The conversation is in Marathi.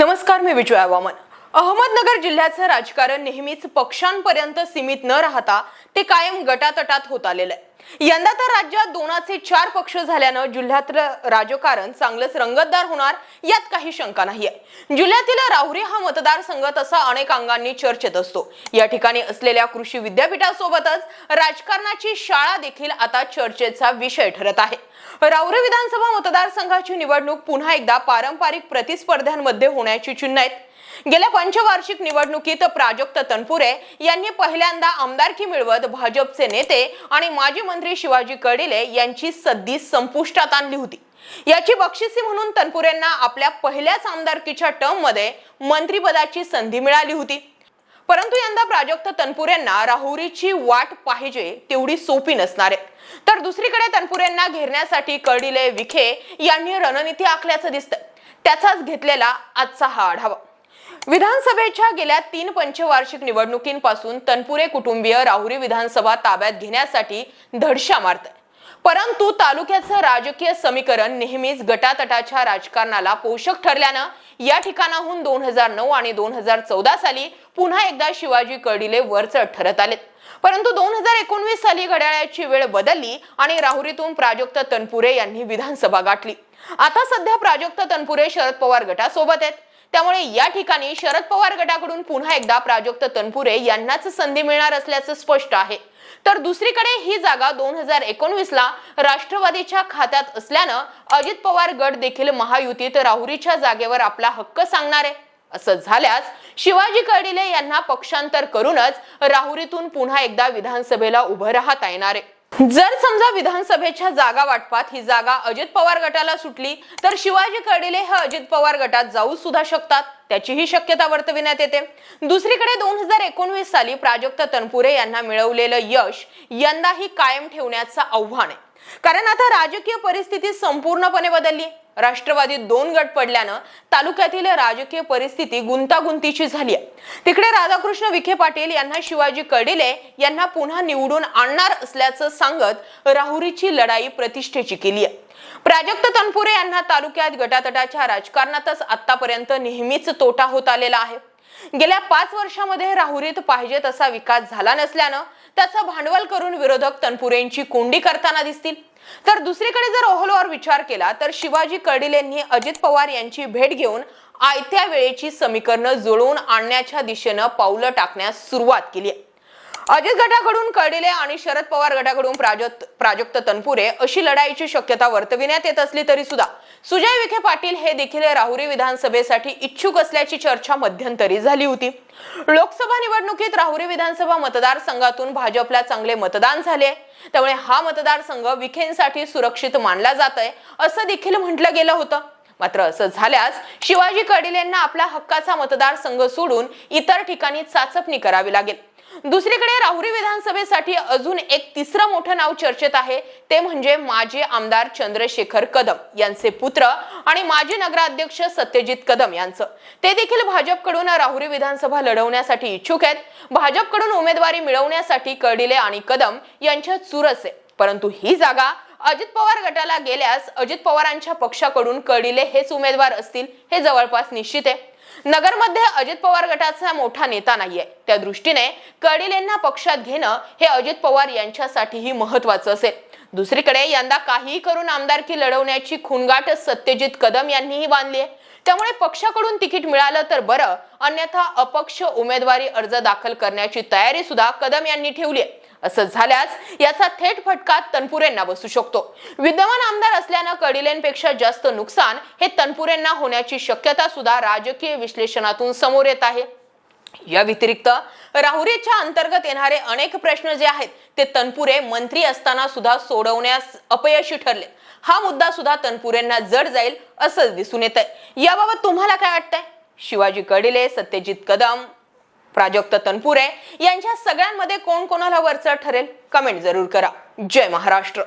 नमस्कार मी विजया वामन अहमदनगर जिल्ह्याचं राजकारण नेहमीच पक्षांपर्यंत सीमित न राहता ते कायम गटातटात होत आलेलं आहे. यंदा तर राज्यात दोनाचे चार पक्ष झाल्यानं जिल्ह्यातलं राजकारण चांगलंच रंगतदार होणार यात काही शंका नाहीये. जिल्ह्यातील राहुरी हा मतदारसंघ तसा अनेक अंगांनी चर्चेत असतो. या ठिकाणी असलेल्या कृषी विद्यापीठासोबतच राजकारणाची शाळा देखील आता चर्चेचा विषय ठरत आहे. राहुरी विधानसभा मतदारसंघाची निवडणूक पुन्हा एकदा पारंपरिक प्रतिस्पर्ध्यांमध्ये होण्याची चिन्ह आहेत. गेल्या पंचवार्षिक निवडणुकीत प्राजक्त तनपुरे यांनी पहिल्यांदा आमदारकी मिळवत भाजपचे नेते आणि माजी मंत्री शिवाजी कडिले यांची सद्दी संपुष्टात आणली होती. याची बक्षिसी म्हणून तनपुरेंना आपल्या पहिल्याच आमदारकीच्या टर्ममध्ये मंत्रिपदाची संधी मिळाली होती. परंतु यंदा प्राजक्त तनपुरेंना राहुरीची वाट पाहिजे तेवढी सोपी नसणार आहे. तर दुसरीकडे तनपुरेंना घेरण्यासाठी कर्डिले विखे यांनी रणनीती आखल्याचं दिसतं त्याचाच घेतलेला आजचा हा आढावा. विधानसभेच्या गेल्या तीन पंचवार्षिक निवडणुकींपासून तनपुरे कुटुंबीय राहुरी विधानसभा ताब्यात घेण्यासाठी धडशा मारत परंतु तालुक्याचं राजकीय समीकरण नेहमीच गटातटाच्या राजकारणाला पोषक ठरल्यानं या ठिकाणाहून दोन हजार नऊ आणि दोन हजार चौदा साली पुन्हा एकदा शिवाजी कर्डिले वरचढ ठरत आलेत. परंतु दोन हजार एकोणवीस साली घड्याळाची वेळ बदलली आणि राहुरीतून प्राजक्त तनपुरे यांनी विधानसभा गाठली. आता सध्या प्राजक्त तनपुरे शरद पवार गटासोबत आहेत. त्यामुळे या ठिकाणी शरद पवार गटाकडून पुन्हा एकदा प्राजक्त तनपुरे यांनाच संधी मिळणार असल्याचं स्पष्ट आहे. तर दुसरीकडे ही जागा दोन हजार एकोणवीस ला राष्ट्रवादीच्या खात्यात असल्यानं अजित पवार गट देखील महायुतीत राहुरीच्या जागेवर आपला हक्क सांगणार आहे. असं झाल्यास शिवाजी कर्डिले यांना पक्षांतर करूनच राहुरीतून पुन्हा एकदा विधानसभेला उभं राहता येणार आहे. जर समजा विधानसभेच्या जागा वाटपात ही जागा अजित पवार गटाला सुटली तर शिवाजी कर्डिले हे अजित पवार गटात जाऊ सुद्धा शकतात त्याचीही शक्यता वर्तविण्यात येते. दुसरीकडे दोन हजार एकोणवीस साली प्राजक्त तनपुरे यांना मिळवलेलं यश यंदाही कायम ठेवण्याचं आव्हान आहे. कारण आता राजकीय परिस्थिती संपूर्णपणे बदलली. राष्ट्रवादीत दोन गट पडल्यानं तालुक्यातील राजकीय परिस्थिती गुंतागुंतीची झाली आहे. तिकडे राधाकृष्ण विखे पाटील यांना शिवाजी कडिले यांना पुन्हा निवडून आणणार असल्याचं सांगत राहुरीची लढाई प्रतिष्ठेची केली आहे. प्राजक्त तनपुरे यांना तालुक्यात गटातटाच्या राजकारणातच आतापर्यंत नेहमीच तोटा होत आलेला आहे. गेल्या पाच वर्षामध्ये राहुरीत पाहिजे तसा विकास झाला नसल्यानं त्याचं भांडवल करून विरोधक तनपुरेंची कोंडी करताना दिसतील. तर दुसरीकडे जर ओहलोवर विचार केला तर शिवाजी कर्डिलेंनी अजित पवार यांची भेट घेऊन आयत्या वेळेची समीकरणं जुळवून आणण्याच्या दिशेनं पावलं टाकण्यास सुरुवात केली आहे. अजित गटाकडून कडिले आणि शरद पवार गटाकडून प्राजक्त प्राजक्त तनपुरे अशी लढाईची शक्यता वर्तविण्यात येत असली तरी सुद्धा सुजय विखे पाटील हे देखील राहुरी विधानसभेसाठी इच्छुक असल्याची चर्चा मध्यंतरी झाली होती. लोकसभा निवडणुकीत राहुरी विधानसभा मतदारसंघातून भाजपला चांगले मतदान झाले त्यामुळे हा मतदारसंघ विखेंसाठी सुरक्षित मानला जात आहे असं देखील म्हटलं गेलं होतं. मात्र असं झाल्यास शिवाजी कडिलेंना आपला हक्काचा मतदारसंघ सोडून इतर ठिकाणी चाचपणी करावी लागेल. दुसरीकडे राहुरी विधानसभेसाठी अजून एक तिसरं मोठं नाव चर्चेत आहे. ते म्हणजे माजी आमदार चंद्रशेखर कदम यांचे पुत्र आणि माजी नगराध्यक्ष सत्यजित कदम यांचं. ते देखील भाजपकडून राहुरी विधानसभा लढवण्यासाठी इच्छुक आहेत. भाजपकडून उमेदवारी मिळवण्यासाठी कर्डिले आणि कदम यांच्यात चुरस. आहे परंतु ही जागा अजित पवार गटाला गेल्यास अजित पवारांच्या पक्षाकडून कर्डिले हेच उमेदवार असतील हे जवळपास निश्चित आहे. नगरमध्ये अजित पवार गटाचा मोठा नेता नाहीये. त्या दृष्टीने कर्डिलेंना पक्षात घेणं हे अजित पवार यांच्यासाठीही महत्वाचं असेल. दुसरीकडे यंदा काहीही करून आमदारकी लढवण्याची खुणगाट सत्यजित कदम यांनीही बांधली आहे त्यामुळे पक्षाकडून तिकीट मिळालं तर बरं अन्यथा अपक्ष उमेदवारी अर्ज दाखल करण्याची तयारी सुद्धा कदम यांनी ठेवली आहे असं झाल्यास याचा थेट फटका तनपुरेंना बसू शकतो. विद्यमान आमदार असल्यानं कडिलेंपेक्षा जास्त नुकसान हे तनपुरेंना होण्याची शक्यता सुद्धा राजकीय विश्लेषणातून समोर येत आहे. या व्यतिरिक्त राहुरीच्या अंतर्गत येणारे अनेक प्रश्न जे आहेत ते तनपुरे मंत्री असताना सुद्धा सोडवण्यास अपयशी ठरले. हा मुद्दा सुद्धा तनपुरेंना जड जाईल असंच दिसून येत आहे याबाबत तुम्हाला काय वाटतंय? शिवाजी कडिले सत्यजित कदम प्राजक्त तनपुरे यांच्या सगळ्यांमध्ये कोण कोणाला वरचढ ठरेल? कमेंट जरूर करा. जय महाराष्ट्र.